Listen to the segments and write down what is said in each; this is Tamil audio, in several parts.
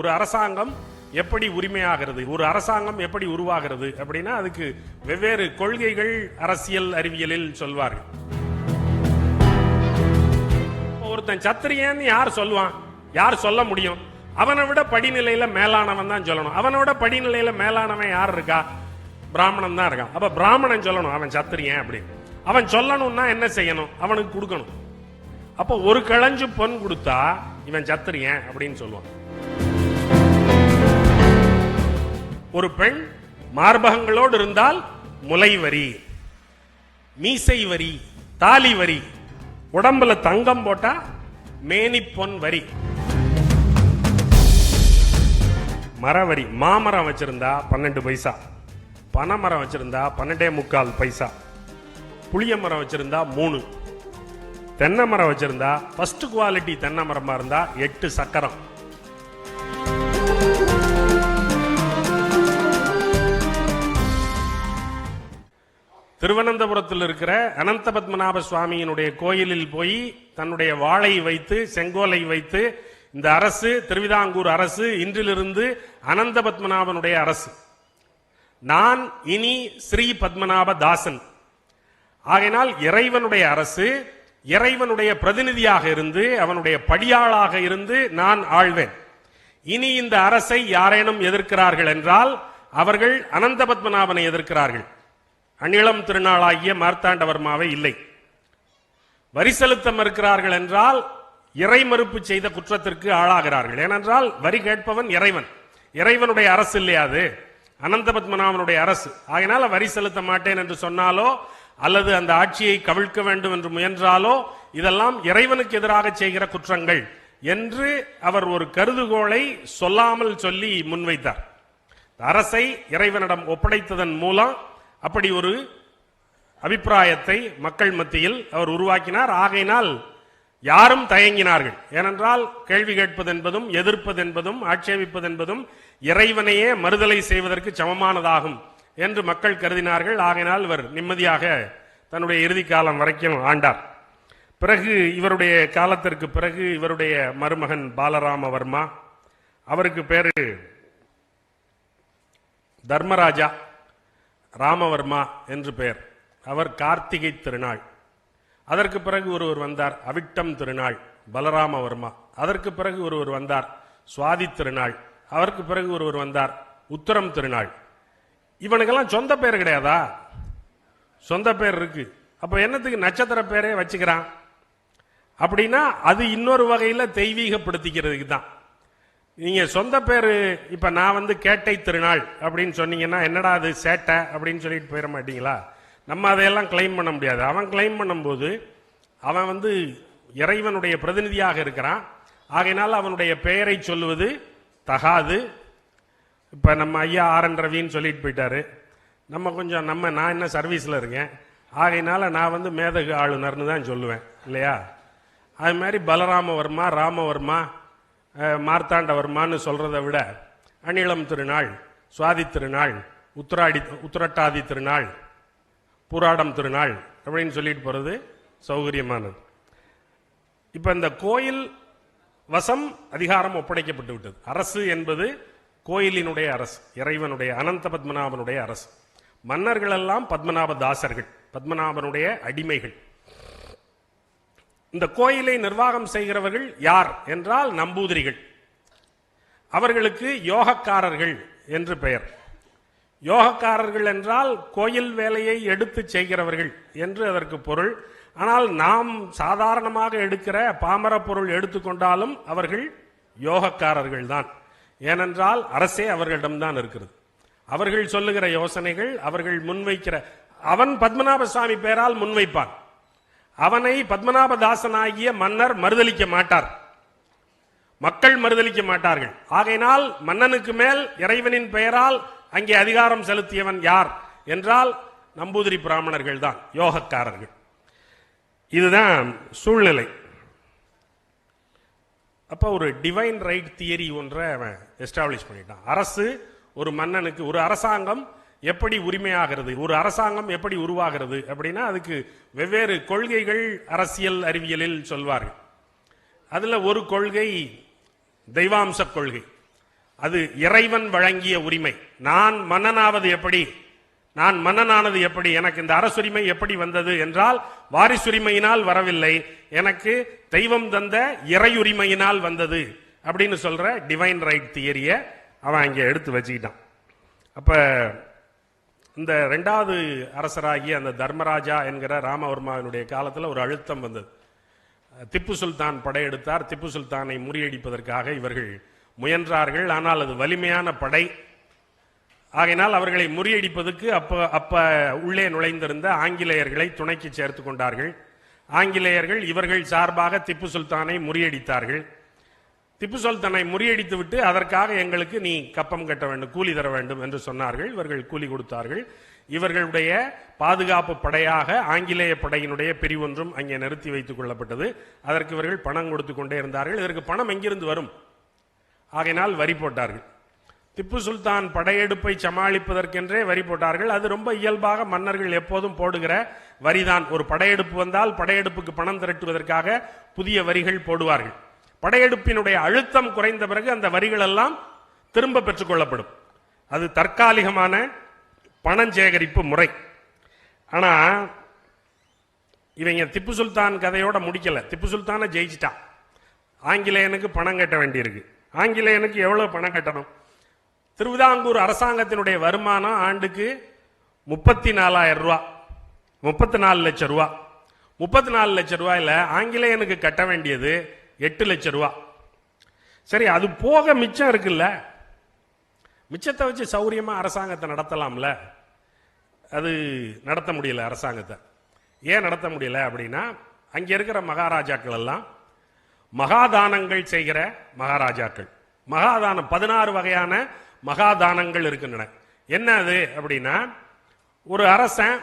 ஒரு அரசாங்கம் எப்படி உரிமையாகிறது? ஒரு அரசாங்கம் எப்படி உருவாகிறது? அப்படின்னா அதுக்கு வெவ்வேறு கொள்கைகள் அரசியல் அறிவியலில் சொல்வார்கள். ஒருத்தன் சத்திரியன்னு யார் சொல்லுவான்? யார் சொல்ல முடியும்? அவனை விட படிநிலையில மேலானவன் தான் சொல்லணும். அவனை விட படிநிலையில மேலானவன் யார் இருக்கா? பிராமணன் தான் இருக்கான். அப்ப பிராமணன் சொல்லணும் அவன் சத்திரியன் அப்படின்னு. அவன் சொல்லணும்னா என்ன செய்யணும்? அவனுக்கு கொடுக்கணும். அப்போ ஒரு கிழஞ்சு பொன் கொடுத்தா இவன் சத்திரியன் அப்படின்னு சொல்லுவான். ஒரு பெண் மார்பகங்களோடு இருந்தால் முலை வரி மீசை வரி தாலி வரி உடம்புல தங்கம் போட்டா மேனி பொன் வரி. மரவரி மாமரம் வச்சிருந்தா பன்னெண்டு பைசா பனைமரம் வச்சிருந்தா பன்னெண்டே முக்கால் பைசா புளிய மரம் வச்சிருந்தா மூணு தென்னை மரம் வச்சிருந்தா ஃபர்ஸ்ட் குவாலிட்டி தென்னை மரமாக இருந்தா எட்டு சக்கரம். திருவனந்தபுரத்தில் இருக்கிற அனந்த பத்மநாப சுவாமியினுடைய கோயிலில் போய் தன்னுடைய வாளை வைத்து செங்கோலை வைத்து இந்த அரசு திருவிதாங்கூர் அரசு இன்றிலிருந்து அனந்த பத்மநாபனுடைய அரசு. நான் இனி ஸ்ரீ பத்மநாப தாசன். ஆகையினால் இறைவனுடைய அரசு இறைவனுடைய பிரதிநிதியாக இருந்து அவனுடைய படியாளாக இருந்து நான் ஆழ்வேன். இனி இந்த அரசை யாரேனும் எதிர்க்கிறார்கள் என்றால் அவர்கள் அனந்த பத்மநாபனை எதிர்க்கிறார்கள். அணிலம் திருநாளாகிய மார்த்தாண்டவர்மாவை இல்லை. வரி செலுத்த மறுக்கிறார்கள் என்றால் இறை மறுப்பு செய்த குற்றத்திற்கு ஆளாகிறார்கள். ஏனென்றால் வரி கேட்பவன் இறைவன். இறைவனுடைய அரசு இல்லையாது அனந்த பத்மநாபனுடைய அரசு. ஆகையினால வரி செலுத்த மாட்டேன் என்று சொன்னாலோ அல்லது அந்த ஆட்சியை கவிழ்க்க வேண்டும் என்று முயன்றாலோ இதெல்லாம் இறைவனுக்கு எதிராக செய்கிற குற்றங்கள் என்று அவர் ஒரு கருதுகோளை சொல்லாமல் சொல்லி முன்வைத்தார். அரசை இறைவனிடம் ஒப்படைத்ததன் மூலம் அப்படி ஒரு அபிப்பிராயத்தை மக்கள் மத்தியில் அவர் உருவாக்கினார். ஆகையினால் யாரும் தயங்கினார்கள். ஏனென்றால் கேள்வி கேட்பது என்பதும் எதிர்ப்பது என்பதும் ஆட்சேபிப்பது என்பதும் இறைவனையே மறுதலை செய்வதற்கு சமமானதாகும் என்று மக்கள் கருதினார்கள். ஆகையினால் இவர் நிம்மதியாக தன்னுடைய இறுதி காலம் வரைக்கும் ஆண்டார். பிறகு இவருடைய காலத்திற்கு பிறகு இவருடைய மருமகன் பாலராமவர்மா அவருக்கு பேரு தர்மராஜா. ராமவர்மா என்று பெயர். அவர் கார்த்திகை திருநாள். அதற்கு பிறகு ஒருவர் வந்தார் அவிட்டம் திருநாள் பலராமவர்மா. அதற்கு பிறகு ஒருவர் வந்தார் சுவாதி திருநாள். அவருக்கு பிறகு ஒருவர் வந்தார் உத்தரம் திருநாள். இவனுக்கெல்லாம் சொந்த பேர் கிடையாதா? சொந்த பேர் இருக்கு. அப்போ என்னத்துக்கு நட்சத்திர பேரே வச்சுக்கிறான்? அப்படின்னா அது இன்னொரு வகையில் தெய்வீகப்படுத்திக்கிறதுக்கு தான் நீங்க சொந்த பேர் இப்ப நான் வந்து கேட்டை திருநாள் அப்படின்னு சொன்னீங்கன்னா என்னடா அது சேட்டை அப்படின்னு சொல்லிட்டு போயிட மாட்டீங்களா? நம்ம அதையெல்லாம் கிளைம் பண்ண முடியாது. அவன் கிளைம் பண்ணும்போது அவன் வந்து இறைவனுடைய பிரதிநிதியாக இருக்கிறான். ஆகையினால் அவனுடைய பெயரை சொல்லுவது தகாது. இப்போ நம்ம ஐயா ஆர் என் ரவின்னு சொல்லிட்டு போயிட்டாரு. நம்ம கொஞ்சம் நம்ம நான் என்ன சர்வீஸில் இருக்கேன்? ஆகையினால நான் வந்து மேதகு ஆளுநர்னு தான் சொல்லுவேன் இல்லையா? அது மாதிரி பலராமவர்மா ராமவர்மா மார்த்தாண்டவர்மான்னு சொல்கிறத விட அணிலம் திருநாள் சுவாதி திருநாள் உத்திராடி உத்திரட்டாதி திருநாள் பூராடம் திருநாள் அப்படின்னு சொல்லிட்டு போகிறது சௌகரியமானது. இப்போ இந்த கோயில் வசம் அதிகாரம் ஒப்படைக்கப்பட்டு விட்டது. அரசு என்பது கோயிலினுடைய அரசு இறைவனுடைய அனந்த பத்மநாபனுடைய அரசு. மன்னர்கள் எல்லாம் பத்மநாப தாசர்கள் பத்மநாபனுடைய அடிமைகள். இந்த கோயிலை நிர்வாகம் செய்கிறவர்கள் யார் என்றால் நம்பூதிரிகள். அவர்களுக்கு யோகக்காரர்கள் என்று பெயர். யோகக்காரர்கள் என்றால் கோயில் வேலையை எடுத்து செய்கிறவர்கள் என்று அதற்கு பொருள். ஆனால் நாம் சாதாரணமாக எடுக்கிற பாமர பொருள் எடுத்துக்கொண்டாலும் அவர்கள் யோகக்காரர்கள் தான். ஏனென்றால் அரசே அவர்களிடம்தான் இருக்கிறது. அவர்கள் சொல்லுகிற யோசனைகள் அவர்கள் முன்வைக்கிற அவன் பத்மநாப சுவாமி பெயரால் முன்வைப்பான். அவனை பத்மநாபதாசனாகிய மன்னர் மறுதளிக்க மாட்டார். மக்கள் மறுதலிக்க மாட்டார்கள். ஆகையினால் மன்னனுக்கு மேல் இறைவனின் பெயரால் அங்கே அதிகாரம் செலுத்தியவன் யார் என்றால் நம்பூதிரி பிராமணர்கள் தான் யோகக்காரர்கள். இதுதான் சூழ்நிலை. அப்ப ஒரு டிவைன் ரைட் தியரி ஒன்றை அவன் எஸ்டாப்ளிஷ் பண்ணிட்டான். அரசு ஒரு மன்னனுக்கு ஒரு அரசாங்கம் எப்படி உரிமையாகிறது? ஒரு அரசாங்கம் எப்படி உருவாகிறது? அப்படின்னா அதுக்கு வெவ்வேறு கொள்கைகள் அரசியல் அறிவியலில் சொல்வார்கள். அதில் ஒரு கொள்கை தெய்வாம்ச கொள்கை. அது இறைவன் வழங்கிய உரிமை. நான் மன்னனாவது எப்படி? நான் மன்னனானது எப்படி? எனக்கு இந்த அரசுரிமை எப்படி வந்தது என்றால் வாரிசுரிமையினால் வரவில்லை. எனக்கு தெய்வம் தந்த இறையுரிமையினால் வந்தது அப்படின்னு சொல்ற டிவைன் ரைட் தியரிய அவன் இங்கே எடுத்து வச்சுக்கிட்டான். அப்போ இந்த ரெண்டாவது அரசராகிய அந்த தர்மராஜா என்கிற ராமவர்மாவினுடைய காலத்தில் ஒரு அழுத்தம் வந்தது. திப்பு சுல்தான் படையெடுத்தார். திப்பு சுல்தானை முறியடிப்பதற்காக இவர்கள் முயன்றார்கள். ஆனால் அது வலிமையான படை. ஆகையினால் அவர்களை முறியடிப்பதற்கு அப்போ அப்போ உள்ளே நுழைந்திருந்த ஆங்கிலேயர்களை துணைக்கு சேர்த்து கொண்டார்கள். ஆங்கிலேயர்கள் இவர்கள் சார்பாக திப்பு சுல்தானை முறியடித்தார்கள். திப்பு சுல்தானை முறியடித்து விட்டு அதற்காக எங்களுக்கு நீ கப்பம் கட்ட வேண்டும் கூலி தர வேண்டும் என்று சொன்னார்கள். இவர்கள் கூலி கொடுத்தார்கள். இவர்களுடைய பாதுகாப்பு படையாக ஆங்கிலேய படையினுடைய பிரிவொன்றும் அங்கே நிறுத்தி வைத்துக் கொள்ளப்பட்டது. அதற்கு இவர்கள் பணம் கொடுத்து கொண்டே இருந்தார்கள். இதற்கு பணம் எங்கிருந்து வரும்? ஆகையினால் வரி போட்டார்கள். திப்பு சுல்தான் படையெடுப்பை சமாளிப்பதற்கென்றே வரி போட்டார்கள். அது ரொம்ப இயல்பாக மன்னர்கள் எப்போதும் போடுகிற வரிதான். ஒரு படையெடுப்பு வந்தால் படையெடுப்புக்கு பணம் திரட்டுவதற்காக புதிய வரிகள் போடுவார்கள். படையெடுப்பினுடைய அழுத்தம் குறைந்த பிறகு அந்த வரிகள் எல்லாம் திரும்ப பெற்றுக்கொள்ளப்படும். அது தற்காலிகமான பணஞ்சேகரிப்பு முறை. ஆனா இவங்க திப்பு சுல்தான் கதையோட முடிக்கல. திப்பு சுல்தானை ஜெயிச்சிட்டான் ஆங்கிலேயனுக்கு பணம் கட்ட வேண்டியிருக்கு. ஆங்கிலேயனுக்கு எவ்வளவு பணம் கட்டணும்? திருவிதாங்கூர் அரசாங்கத்தினுடைய வருமானம் ஆண்டுக்கு முப்பத்தி நாலாயிரம் ரூபா. முப்பத்தி நாலு லட்சம் ரூபா. முப்பத்தி நாலு லட்சம் ரூபாயில் ஆங்கிலேயனுக்கு கட்ட வேண்டியது எட்டு லட்சம் ரூபா. சரி அது போக மிச்சம் இருக்குல்ல? மிச்சத்தை வச்சு சௌரியமாக அரசாங்கத்தை நடத்தலாம்ல? அது நடத்த முடியல அரசாங்கத்தை. ஏன் நடத்த முடியல அப்படின்னா அங்கே இருக்கிற மகாராஜாக்கள் எல்லாம் மகாதானங்கள் செய்கிற மகாராஜாக்கள். மகாதானம் பதினாறு வகையான மகாதானங்கள் இருக்கின்றன. என்ன அது அப்படின்னா ஒரு அரசன்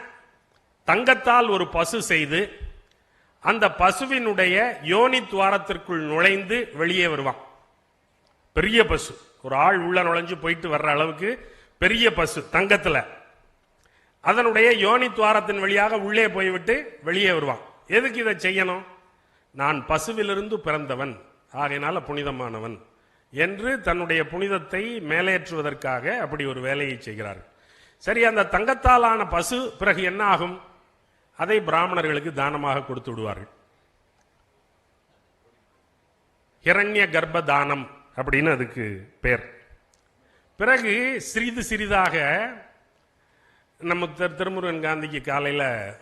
தங்கத்தால் ஒரு பசு செய்து அந்த பசுவினுடைய யோனி துவாரத்திற்குள் நுழைந்து வெளியே வருவான். பெரிய பசு. ஒரு ஆள் உள்ள நுழைஞ்சு போயிட்டு வர்ற அளவுக்கு பெரிய பசு தங்கத்தில். அதனுடைய யோனி துவாரத்தின் வழியாக உள்ளே போய்விட்டு வெளியே வருவான். எதுக்கு இதை செய்யணும்? நான் பசுவிலிருந்து பிறந்தவன் ஆகையினால புனிதமானவன் என்று தன்னுடைய புனிதத்தை மேலேற்றுவதற்காக அப்படி ஒரு வேலையை செய்கிறார் சரி அந்த தங்கத்தாலான பசு பிறகு என்ன ஆகும்? அதை பிராமணர்களுக்கு தானமாக கொடுத்து விடுவார்கள். இரண்ய கர்ப்ப தானம் அப்படின்னு அதுக்கு பேர். பிறகு சிறிது சிறிதாக நம்ம திரு- திருமுருகன் காந்திக்கு காலையில்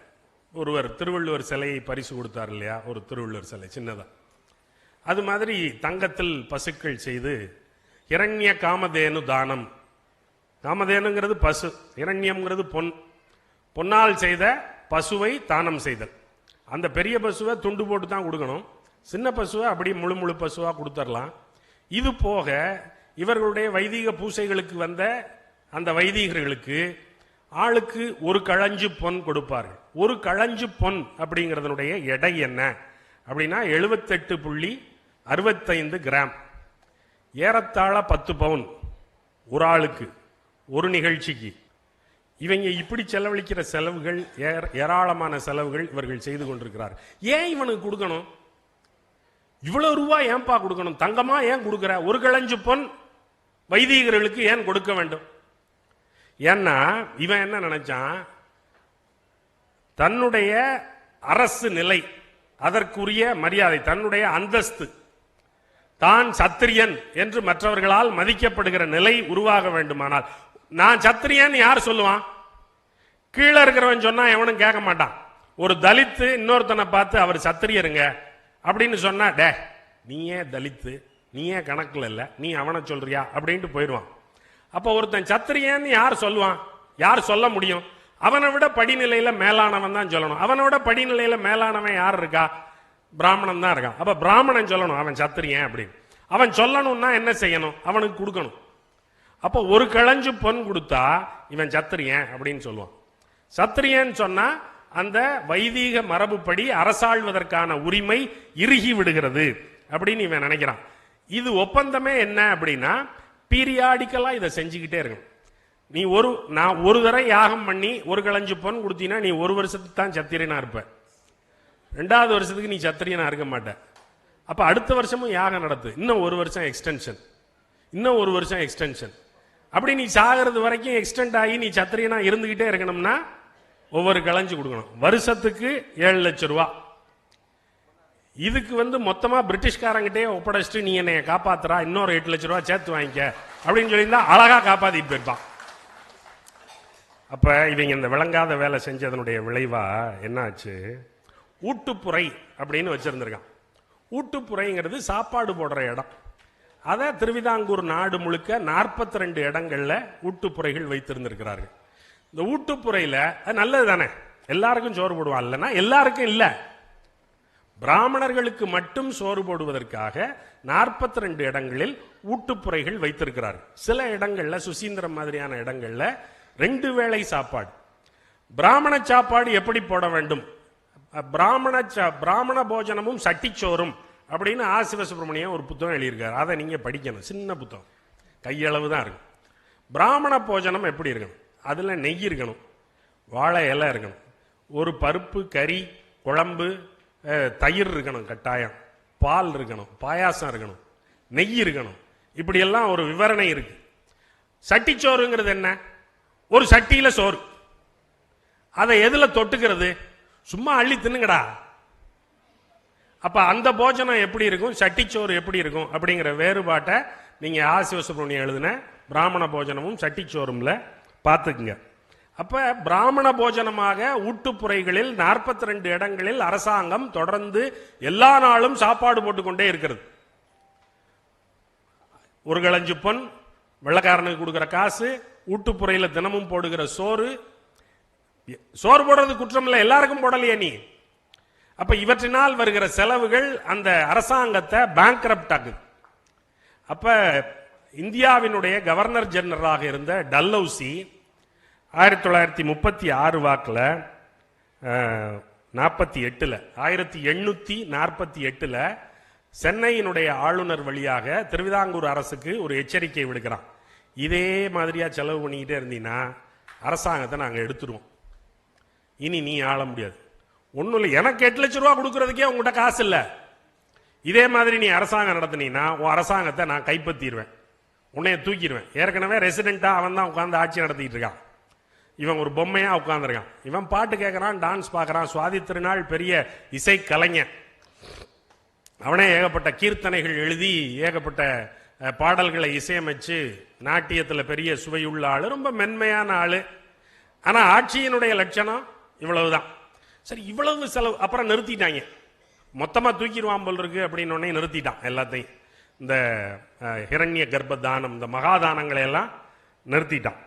ஒருவர் திருவள்ளுவர் சிலையை பரிசு கொடுத்தார் இல்லையா? ஒரு திருவள்ளுவர் சிலை சின்னதாக அது மாதிரி தங்கத்தில் பசுக்கள் செய்து இரண்ய காமதேனு தானம். காமதேனுங்கிறது பசு இரண்யம்ங்கிறது பொன். பொன்னால் செய்த பசுவை தானம் செய்தல். அந்த பெரிய பசுவை துண்டு போட்டு தான் கொடுக்கணும் சின்ன பசுவை அப்படியே முழு முழு பசுவாக கொடுத்துடலாம் இது போக இவர்களுடைய வைதிக பூசைகளுக்கு வந்த அந்த வைதிகர்களுக்கு ஆளுக்கு ஒரு களஞ்சு பொன் கொடுப்பார்கள் ஒரு களஞ்சு பொன் அப்படிங்கிறதனுடைய எடை என்ன? அப்படின்னா எழுபத்தெட்டு புள்ளி அறுபத்தைந்து கிராம். ஏறத்தாழ பத்து பவுன் ஒரு ஆளுக்கு ஒரு நிகழ்ச்சிக்கு. இவங்க இப்படி செலவழிக்கிற செலவுகள் ஏராளமான செலவுகள் இவர்கள் செய்து கொண்டிருக்கிறார். ஏன் இவனுக்கு கொடுக்கணும்? இவ்வளவு ரூபாய் ஏன்பா கொடுக்கணும்? தங்கமா ஏன் கொடுக்கிற? ஒரு கிழஞ்சு பொன் வைதிகர்களுக்கு ஏன் கொடுக்க வேண்டும்? ஏன்னா இவன் என்ன நினைச்சான்? தன்னுடைய அரசு நிலை அதற்குரிய மரியாதை தன்னுடைய அந்தஸ்து தான் சத்திரியன் என்று மற்றவர்களால் மதிக்கப்படுகிற நிலை உருவாக வேண்டுமானால் நான் சத்திரியன்னு யார் சொல்லுவான்? கீழே இருக்கிறவன் சொன்னா எவனும் கேட்க மாட்டான். ஒரு தலித்து இன்னொருத்தனை பார்த்து அவர் சத்திரியருங்க அப்படின்னு சொன்னா டே நீ ஏன் தலித்து? நீ ஏன் கணக்கில் இல்லை? நீ அவனை சொல்றியா? அப்படின்ட்டு போயிடுவான். அப்போ ஒருத்தன் சத்திரியன்னு யார் சொல்லுவான்? யார் சொல்ல முடியும்? அவனை விட படிநிலையில் மேலானவன் தான் சொல்லணும். அவனை விட படிநிலையில் மேலானவன் யார் இருக்கா? பிராமணன் தான் இருக்கான். அப்போ பிராமணன் சொல்லணும் அவன் சத்திரியன் அப்படின்னு. அவன் சொல்லணும்னா என்ன செய்யணும்? அவனுக்கு கொடுக்கணும். அப்போ ஒரு கிழஞ்சு பொன் கொடுத்தா இவன் சத்திரியன் அப்படின்னு சொல்லுவான். சத்திரியன் சொன்னா அந்த வைதீக மரபுப்படி அரசாள்வதற்கான உரிமை இறுகி விடுகிறது அப்படின்னு இவன் நினைக்கிறான். இது ஒப்பந்தமே என்ன அப்படின்னா பீரியாடிக்கலா இதை செஞ்சுக்கிட்டே இருக்கணும். நீ ஒரு நான் ஒரு தடவை யாகம் பண்ணி ஒரு கிழஞ்சு பொன் கொடுத்தீங்கன்னா நீ ஒரு வருஷத்துக்கு தான் சத்திரியனா இருப்ப. ரெண்டாவது வருஷத்துக்கு நீ சத்திரியனா இருக்க மாட்ட. அப்ப அடுத்த வருஷமும் யாகம் நடத்து. இன்னும் ஒரு வருஷம் எக்ஸ்டென்ஷன் இன்னும் ஒரு வருஷம் எக்ஸ்டென்ஷன் அப்படி நீ சாகிறது வரைக்கும் எக்ஸ்டெண்ட் ஆகி நீ சத்திரியனா இருந்துகிட்டே இருக்கணும்னா ஒவ்வொரு களைஞ்சு கொடுக்கணும். வருஷத்துக்கு ஏழு லட்சம் ரூபா. இதுக்கு வந்து மொத்தமா பிரிட்டிஷ்காரங்கிட்டே ஒப்படைச்சிட்டு நீ என்னை காப்பாத்துறா இன்னொரு எட்டு லட்ச ரூபா சேர்த்து வாங்கிக்க அப்படின்னு சொல்லியிருந்தா அழகா காப்பாத்திட்டு போயிருப்பான். அப்ப இவங்க இந்த விளங்காத வேலை செஞ்சதனுடைய விளைவா என்னாச்சு? ஊட்டுப்புறை அப்படின்னு வச்சிருந்திருக்கான். ஊட்டுப்புறைங்கிறது சாப்பாடு போடுற இடம். அதை திருவிதாங்கூர் நாடு முழுக்க 42 ரெண்டு இடங்கள்ல ஊட்டுப்புறைகள் வைத்திருந்திருக்கிறார்கள். இந்த ஊட்டுப்புறையில அது நல்லது தானே எல்லாருக்கும் சோறு போடுவான் இல்லைன்னா எல்லாருக்கும் இல்லை. பிராமணர்களுக்கு மட்டும் சோறு போடுவதற்காக 42 ரெண்டு இடங்களில் ஊட்டுப்புறைகள் வைத்திருக்கிறார்கள். சில இடங்கள்ல சுசீந்திரம் மாதிரியான இடங்கள்ல ரெண்டு வேளை சாப்பாடு. பிராமண சாப்பாடு எப்படி போட வேண்டும்? பிராமண சா- பிராமண போஜனமும் சட்டிச்சோறும். அப்படின்னு ஆ சிவசுப்ரமணியம் ஒரு புத்தகம் எழுதியிருக்காரு. அதை நீங்கள் படிக்கணும். சின்ன புத்தகம். கையளவு தான் இருக்கும். பிராமண போஜனம் எப்படி இருக்கணும்? அதில் நெய் இருக்கணும். வாழை இலை இருக்கணும். ஒரு பருப்பு கறி குழம்பு தயிர் இருக்கணும் கட்டாயம். பால் இருக்கணும். பாயாசம் இருக்கணும். நெய் இருக்கணும். இப்படியெல்லாம் ஒரு விவரணை இருக்கு. சட்டிச்சோறுங்கிறது என்ன? ஒரு சட்டியில் சோறு. அதை எதில் தொட்டுக்கிறது? சும்மா அள்ளி தின்னுங்கடா. அப்ப அந்த போஜனம் எப்படி இருக்கும்? சட்டிச்சோறு எப்படி இருக்கும்? அப்படிங்கிற வேறுபாட்டை நீங்க ஆ சிவசுப்ரமணியம் எழுதின பிராமண போஜனமும் சட்டிச்சோறும்ல பார்த்துக்குங்க. அப்ப பிராமண போஜனமாக ஊட்டுப்புறைகளில் 42 ரெண்டு இடங்களில் அரசாங்கம் தொடர்ந்து எல்லா நாளும் சாப்பாடு போட்டுக்கொண்டே இருக்கிறது. ஒரு களஞ்சு பொன் வெள்ளக்காரனுக்கு கொடுக்குற காசு ஊட்டுப்புறையில் தினமும் போடுகிற சோறு. சோறு போடுறது குற்றம் இல்லை எல்லாருக்கும் போடலையே நீ. அப்ப இவற்றினால் வருகிற செலவுகள் அந்த அரசாங்கத்தை பேங்க் ஆகுது அப்ப இந்தியாவினுடைய கவர்னர் ஜெனரலாக இருந்த டல்லௌசி ஆயிரத்தி தொள்ளாயிரத்தி முப்பத்தி ஆறு வாக்கில் நாற்பத்தி எட்டில் ஆயிரத்தி எண்ணூற்றி நாற்பத்தி எட்டில் சென்னையினுடைய ஆளுநர் வழியாக திருவிதாங்கூர் அரசுக்கு ஒரு எச்சரிக்கை விடுக்கிறான். இதே மாதிரியாக செலவு பண்ணிக்கிட்டே இருந்தீங்கன்னா அரசாங்கத்தை நாங்கள் எடுத்துருவோம். இனி நீ ஆள முடியாது. ஒன்றும் இல்லை. எனக்கு எட்டு லட்ச ரூபா கொடுக்கறதுக்கே உங்கள்கிட்ட காசு இல்லை. இதே மாதிரி நீ அரசாங்கம் நடத்தினீங்கன்னா உன் அரசாங்கத்தை நான் கைப்பற்றிடுவேன் உன்னைய தூக்கிடுவேன். ஏற்கனவே ரெசிடெண்ட்டாக அவன் தான் உட்காந்து ஆட்சி நடத்திட்டு இருக்கான். இவன் ஒரு பொம்மையாக உட்காந்துருக்கான் இவன் பாட்டு கேட்குறான் டான்ஸ் பார்க்குறான் சுவாதி திருநாள் பெரிய இசை கலைஞன். அவனே ஏகப்பட்ட கீர்த்தனைகள் எழுதி ஏகப்பட்ட பாடல்களை இசையமைச்சு நாட்டியத்தில் பெரிய சுவையுள்ள ஆள் ரொம்ப மென்மையான ஆள். ஆனால் ஆட்சியினுடைய லட்சணம் இவ்வளவுதான். சரி இவ்வளவு செலவு அப்புறம் நிறுத்திட்டாங்க. மொத்தமா தூக்கிடுவான் போல் இருக்கு அப்படின்னு உடனே நிறுத்திட்டான் எல்லாத்தையும். இந்த ஹிரண்ய கர்ப்ப தானம் இந்த மகாதானங்களை எல்லாம் நிறுத்திட்டான்.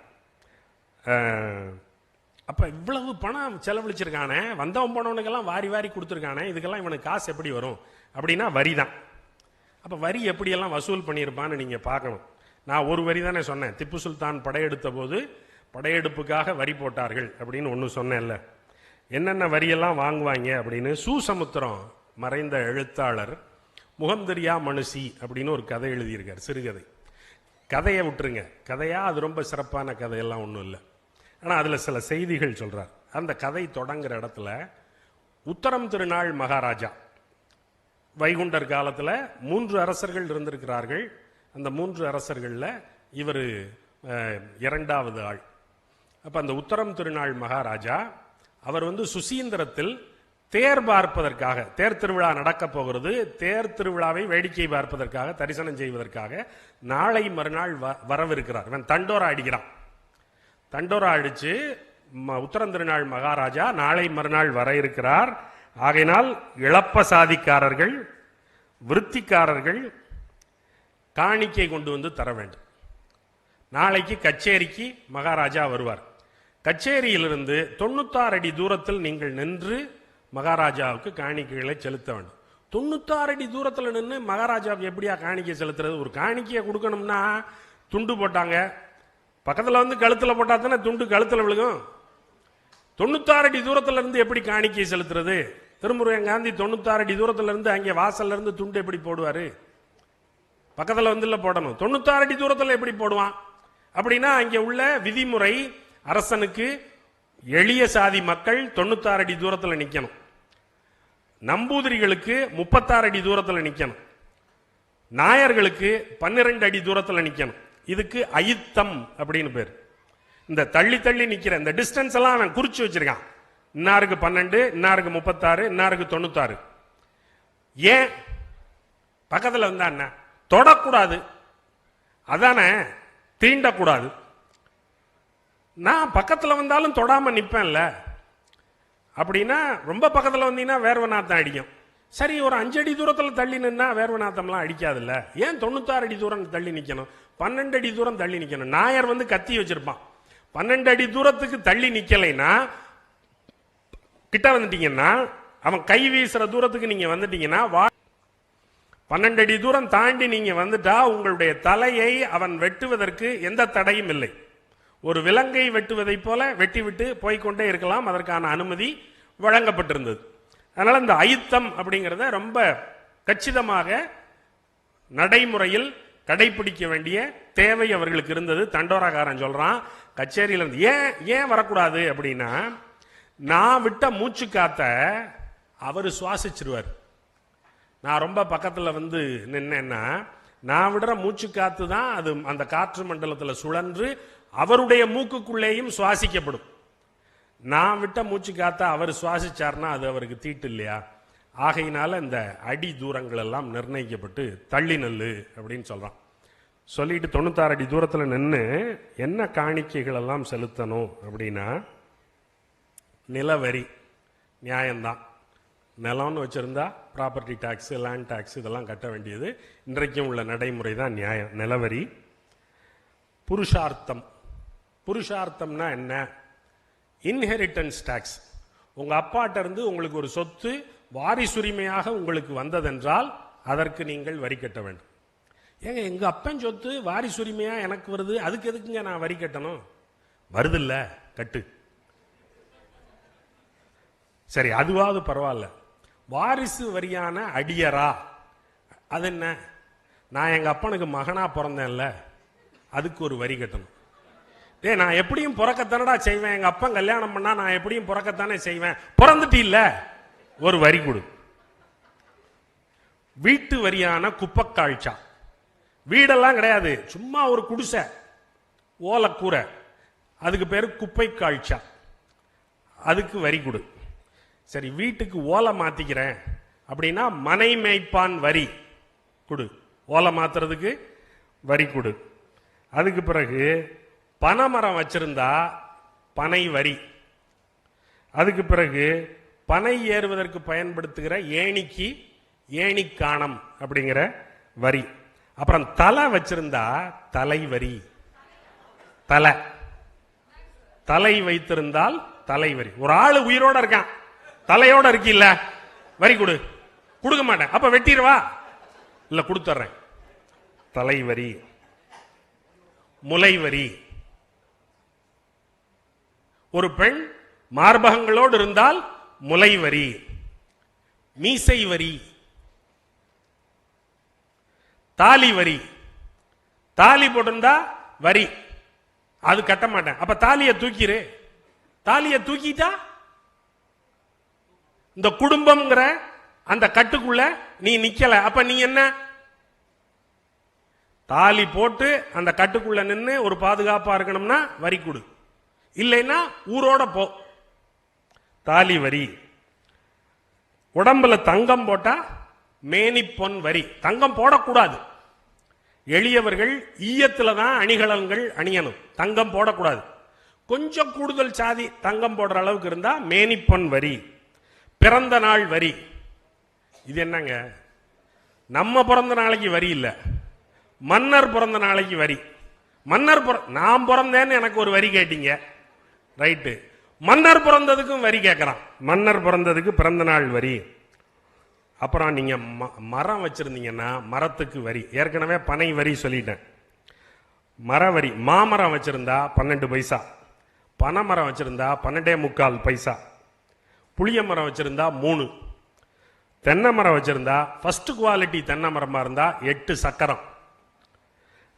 அப்ப இவ்வளவு பணம் செலவழிச்சிருக்கானே வந்தவன் போனவனுக்கெல்லாம் வாரி வாரி கொடுத்துருக்கானே இதுக்கெல்லாம் இவனுக்கு காசு எப்படி வரும்? அப்படின்னா வரி தான் அப்ப வரி எப்படியெல்லாம் வசூல் பண்ணியிருப்பான்னு நீங்க பார்க்கணும். நான் ஒரு வரி தானே சொன்னேன். திப்பு சுல்தான் படையெடுத்த போது படையெடுப்புக்காக வரி போட்டார்கள் அப்படின்னு ஒன்று சொன்னேன்ல. என்னென்ன வரியெல்லாம் வாங்குவாங்க அப்படின்னு சூசமுத்திரம் மறைந்த எழுத்தாளர் முகம் தெரியா மனுஷி அப்படின்னு ஒரு கதை எழுதியிருக்கார் சிறுகதை. கதையை விட்டுருங்க. கதையா? அது ரொம்ப சிறப்பான கதையெல்லாம் ஒன்றும் இல்லை. ஆனால் அதில் சில செய்திகள் சொல்கிறார் அந்த கதை தொடங்குற இடத்துல உத்தரம் திருநாள் மகாராஜா. வைகுண்டர் காலத்தில் மூன்று அரசர்கள் இருந்திருக்கிறார்கள். அந்த மூன்று அரசர்களில் இவர் இரண்டாவது ஆள். அப்போ அந்த உத்தரம் திருநாள் மகாராஜா அவர் வந்து சுசீந்திரத்தில் தேர் பார்ப்பதற்காக தேர் திருவிழா நடக்க போகிறது. தேர் திருவிழாவை வேடிக்கை பார்ப்பதற்காக தரிசனம் செய்வதற்காக நாளை மறுநாள் வ- வரவிருக்கிறார். இவன் தண்டோரா அடிக்கிறான். தண்டோரா அடிச்சு ம- உத்தரம் திருநாள் மகாராஜா நாளை மறுநாள் வர இருக்கிறார். ஆகையினால் இழப்ப சாதிக்காரர்கள் விருத்திக்காரர்கள் காணிக்கை கொண்டு வந்து தர வேண்டும். நாளைக்கு கச்சேரிக்கு மகாராஜா வருவார். கச்சேரியிலிருந்து தொண்ணூத்தாறு அடி தூரத்தில் நீங்கள் நின்று மகாராஜாவுக்கு காணிக்கைகளை செலுத்த வேண்டும். தொண்ணூத்தாறு அடி தூரத்தில் நின்று மகாராஜாவுக்கு எப்படியா காணிக்கை செலுத்துறது? ஒரு காணிக்கையை கொடுக்கணும்னா துண்டு போட்டாங்க. பக்கத்தில் வந்து கழுத்தில் போட்டால் தானே துண்டு கழுத்தில் விழுகும்? தொண்ணூத்தாறு அடி தூரத்தில் இருந்து எப்படி காணிக்கை செலுத்துறது? திருமுருகன் காந்தி தொண்ணூத்தாறு அடி தூரத்தில் இருந்து அங்கே வாசல்ல இருந்து துண்டு எப்படி போடுவார்? பக்கத்தில் வந்து போடணும். தொண்ணூத்தாறு அடி தூரத்தில் எப்படி போடுவான்? அப்படின்னா அங்கே உள்ள விதிமுறை அரசனுக்கு எளிய சாதி மக்கள் தொண்ணூத்தாறு அடி தூரத்தில் நிற்கணும் நம்பூதிரிகளுக்கு முப்பத்தாறு அடி தூரத்தில் நிற்கணும் நாயர்களுக்கு பன்னிரண்டு அடி தூரத்தில் நிற்கணும் இதுக்கு அயித்தம் அப்படின்னு பேர். இந்த தள்ளி தள்ளி நிற்கிற இந்த டிஸ்டன்ஸ் எல்லாம் அவன் குறிச்சு வச்சிருக்கான். இன்னாருக்கு பன்னெண்டு இன்னாருக்கு முப்பத்தாறு இன்னாருக்கு தொண்ணூத்தாறு. ஏன்? பக்கத்தில் வந்தா என்ன? தொடக்கூடாது. அதானே? தீண்டக்கூடாது. நான் பக்கத்தில் வந்தாலும் தொடாமல் நிற்பேன்ல அப்படின்னா ரொம்ப பக்கத்தில் வந்தீங்கன்னா வேர்வை நாத்தம் அடிக்கும். சரி ஒரு அஞ்சடி தூரத்தில் தள்ளி நின்னா வேர்வை நாத்தம்லாம் அடிக்காதுல்ல. ஏன் தொண்ணூத்தாறு அடி தூரம் தள்ளி நிற்கணும் பன்னெண்டு அடி தூரம் தள்ளி நிற்கணும் நாயர் வந்து கத்தி வச்சிருப்பான். பன்னெண்டு அடி தூரத்துக்கு தள்ளி நிற்கலைன்னா கிட்ட வந்துட்டீங்கன்னா அவன் கை வீசுற தூரத்துக்கு நீங்கள் வந்துட்டீங்கன்னா வா பன்னெண்டு அடி தூரம் தாண்டி நீங்கள் வந்துட்டா உங்களுடைய தலையை அவன் வெட்டுவதற்கு எந்த தடையும் இல்லை. ஒரு விலங்கை வெட்டுவதைப் போல வெட்டிவிட்டு போய்கொண்டே போய்க்கொண்டே இருக்கலாம் அதற்கான அனுமதி வழங்கப்பட்டிருந்தது. அதனால் இந்த அயுத்தம் அப்படிங்கிறத ரொம்ப கச்சிதமாக நடைமுறையில் கடைபிடிக்க வேண்டிய தேவை அவர்களுக்கு இருந்தது. தண்டோராகாரன் சொல்கிறான் கச்சேரியிலேருந்து ஏன் ஏன் வரக்கூடாது? அப்படின்னா நான் விட்ட மூச்சு காத்த அவர் சுவாசிச்சிருவார். நான் ரொம்ப பக்கத்தில் வந்து நின்னேன்னா நான் விடுற மூச்சு காத்து தான் அது அந்த காற்று மண்டலத்தில் சுழன்று அவருடைய மூக்குக்குள்ளேயும் சுவாசிக்கப்படும். நான் விட்ட மூச்சு காத்தா அவர் சுவாசிச்சார்னா அது அவருக்கு தீட்டு இல்லையா? ஆகையினால இந்த அடி தூரங்கள் எல்லாம் நிர்ணயிக்கப்பட்டு தள்ளி நெல்லு அப்படின்னு சொல்றான். சொல்லிட்டு தொண்ணூத்தாறு அடி தூரத்தில் நின்று என்ன காணிக்கைகள் எல்லாம் செலுத்தணும் அப்படின்னா நிலவரி நியாயம்தான். நிலம்னு வச்சிருந்தா ப்ராப்பர்ட்டி டேக்ஸு லேண்ட் டேக்ஸ் இதெல்லாம் கட்ட வேண்டியது. இன்றைக்கும் உள்ள நடைமுறை தான் நியாயம் நிலவரி. புருஷார்த்தம். புருஷார்த்தம்னா என்ன? இன்ஹெரிட்டன்ஸ் டேக்ஸ் உங்கள் அப்பாட்ட இருந்து உங்களுக்கு ஒரு சொத்து வாரிசுரிமையாக உங்களுக்கு வந்ததென்றால் அதற்கு நீங்கள் வரி கட்ட வேண்டும். ஏங்க எங்கள் அப்பன் சொத்து வாரிசுரிமையாக எனக்கு வருது? அதுக்கு எதுக்குங்க நான் வரி கட்டணும்? வருதில்ல கட்டு. சரி அதுவாவது பரவாயில்ல. வாரிசு வரியான அடியரா? அது என்ன நான் எங்கள் அப்பனுக்கு மகனாக பிறந்தேன்ல அதுக்கு ஒரு வரி கட்டணும். ஏ நான் எப்படியும் பிறக்கத்தானடா செய்வேன். எங்க அப்பா கல்யாணம் பண்ணா நான் எப்படியும் பிறக்கத்தானே செய்வேன். பிறந்துட்டு இல்ல ஒரு வரி கொடு. வீட்டு வரியான குப்பக்காழ்ச்சா. வீடெல்லாம் கிடையாது. சும்மா ஒரு குடிசை. ஓலக்கூரை. அதுக்கு பேர் குப்பை காழ்ச்சா அதுக்கு வரி கொடு. சரி வீட்டுக்கு ஓலை மாத்திக்கிறேன். அப்படின்னா மனை மேய்ப்பான் வரி கொடு. ஓலை மாத்துறதுக்கு வரி கொடு. அதுக்கு பிறகு பனைமரம் வச்சிருந்தா பனை வரி. அதுக்கு பிறகு பனை ஏறுவதற்கு பயன்படுத்துகிற ஏணிக்கு ஏணிக்காணம் அப்படிங்கிற வரி. அப்புறம் தலை வச்சிருந்தா தலை வரி. தலை. தலை வைத்திருந்தால் தலை வரி. ஒரு ஆள் உயிரோட இருக்கான். தலையோட இருக்கில்ல. வரி கொடு. கொடுக்க மாட்டேன். அப்ப வெட்டிடுவா. இல்ல கொடுத்துட்றேன். தலைவரி முலைவரி ஒரு பெண் மார்பகங்களோடு இருந்தால் முலைவரி மீசை வரி தாலி வரி தாலி போட்டிருந்தா வரி. அது கட்ட மாட்டேன். அப்ப தாலியை தூக்கிரு. தாலியை தூக்கிட்டா இந்த குடும்பம்ங்கிற அந்த கட்டுக்குள்ள நீ நிக்கல. அப்ப நீ என்ன? தாலி போட்டு அந்த கட்டுக்குள்ள நின்று ஒரு பாதுகாப்பா இருக்கணும்னா வரி கொடு. இல்லைன்னா ஊரோட போ. தாலி வரி. உடம்புல தங்கம் போட்டா மேனி பொன் வரி. தங்கம் போடக்கூடாது. எளியவர்கள் ஈயத்துல தான் அணிகலன்கள் அணியணும். தங்கம் போடக்கூடாது. கொஞ்சம் கூடுதல் சாதி தங்கம் போடுற அளவுக்கு இருந்தா மேனிப்பொன் வரி. பிறந்த நாள் வரி. இது என்னங்க? நம்ம பிறந்த நாளைக்கு வரி இல்லை. மன்னர் பிறந்த நாளைக்கு வரி. மன்னர் பிற- நான் பிறந்தேன்னு எனக்கு ஒரு வரி கேட்டீங்க. ரைட்டு. மன்னர் பிறந்ததுக்கும் வரி கேட்குறான் மன்னர் பிறந்ததுக்கு பிறந்த நாள் வரி. அப்புறம் நீங்கள் ம- மரம் வச்சுருந்தீங்கன்னா மரத்துக்கு வரி. ஏற்கனவே பனை வரி சொல்லிட்டேன். மர வரி. மாமரம் வச்சுருந்தா பன்னெண்டு பைசா. பனைமரம் வச்சுருந்தா பன்னெண்டே முக்கால் பைசா. புளிய மரம் வச்சுருந்தா மூணு. தென்னை மரம் வச்சுருந்தா ஃபஸ்ட்டு குவாலிட்டி தென்னை மரமாக இருந்தால் எட்டு சக்கரம்.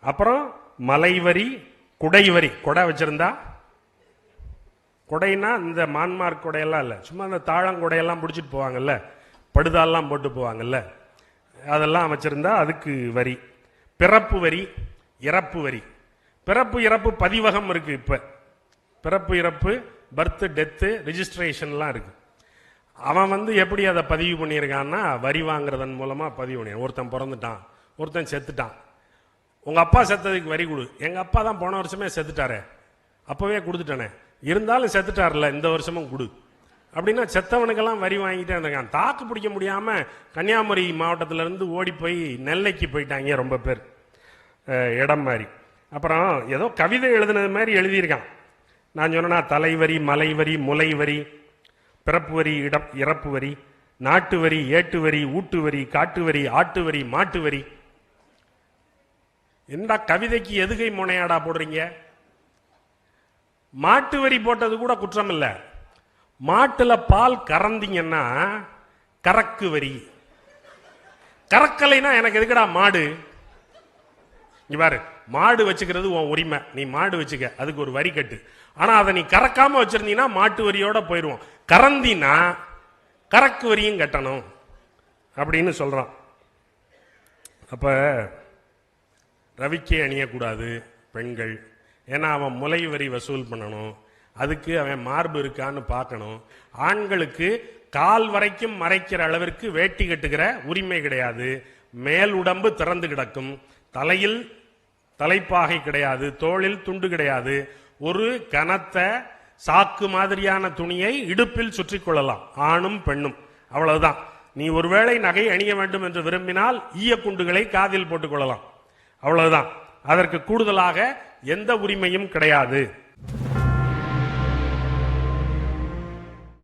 அப்புறம் மலைவரி குடைவரி கொடை வச்சுருந்தா கொடைனா இந்த மான்மார்க் கொடையெல்லாம் இல்லை. சும்மா அந்த தாழங்குடையெல்லாம் பிடிச்சிட்டு போவாங்கல்ல? படுதாலெலாம் போட்டு போவாங்கல்ல? அதெல்லாம் அமைச்சிருந்தா அதுக்கு வரி. பிறப்பு வரி இறப்பு வரி. பிறப்பு இறப்பு பதிவகம் இருக்குது இப்போ. பிறப்பு இறப்பு பர்த்து டெத்து ரிஜிஸ்ட்ரேஷன்லாம் இருக்குது அவன் வந்து எப்படி அதை பதிவு பண்ணியிருக்கான்னா வரி வாங்குறதன் மூலமாக பதிவு பண்ணி ஒருத்தன் பிறந்துட்டான் ஒருத்தன் செத்துட்டான். உங்கள் அப்பா செத்ததுக்கு வரி கொடு. எங்கள் அப்பா தான் போன வருஷமே செத்துட்டாரே. அப்போவே கொடுத்துட்டானே. இருந்தாலும் செத்துட்டார்ல இந்த வருஷமும் கொடு. அப்படின்னா செத்தவனுக்கெல்லாம் வரி வாங்கிட்டே இருந்திருக்கான். தாக்கு பிடிக்க முடியாம கன்னியாகுமரி மாவட்டத்துல இருந்து ஓடி போய் நெல்லைக்கு போயிட்டாங்க ரொம்ப பேர். இடம் மாதிரி அப்புறம் ஏதோ கவிதை எழுதுனது மாதிரி எழுதியிருக்கான். நான் சொன்னா தலைவரி மலைவரி முலைவரி பிறப்பு வரி இடம் இறப்பு வரி நாட்டு வரி ஏட்டு வரி ஊட்டு வரி காட்டு வரி ஆட்டு வரி மாட்டு வரி. என்னடா கவிதைக்கு எதுகை முனையாடா போடுறீங்க? மாட்டு வரி போட்டது கூட குற்றம் இல்லை மாட்டுல பால் கறந்தீங்கன்னா கறக்கு வரி. கறக்கலைன்னா எனக்கு எதுக்குடா மாடு? இங்க பாரு மாடு வச்சுக்கிறது உன் உரிமை. நீ மாடு வச்சுக்க அதுக்கு ஒரு வரி கட்டு. ஆனா அதை நீ கறக்காம வச்சிருந்தீங்கன்னா மாட்டு வரியோட போயிடுவோம் கறந்தினா கறக்கு வரியும் கட்டணும் அப்படின்னு சொல்றான். அப்ப ரவிக்கே அணியக்கூடாது பெண்கள். ஏன்னா அவன் முலை வரி வசூல் பண்ணணும். அதுக்கு அவன் மார்பு இருக்கான்னு பார்க்கணும். ஆண்களுக்கு கால் வரைக்கும் மறைக்கிற அளவிற்கு வேட்டி கட்டுகிற உரிமை கிடையாது. மேல் உடம்பு திறந்து கிடக்கும். தலையில் தலைப்பாகை கிடையாது. தோளில் துண்டு கிடையாது. ஒரு கனத்த சாக்கு மாதிரியான துணியை இடுப்பில் சுற்றிக் கொள்ளலாம். ஆணும் பெண்ணும். அவ்வளவுதான். நீ ஒருவேளை நகை அணிய வேண்டும் என்று விரும்பினால் ஈய குண்டுகளை காதில் போட்டுக் கொள்ளலாம். அவ்வளவுதான். அதற்கு கூடுதலாக எந்த உரிமையும் கிடையாது.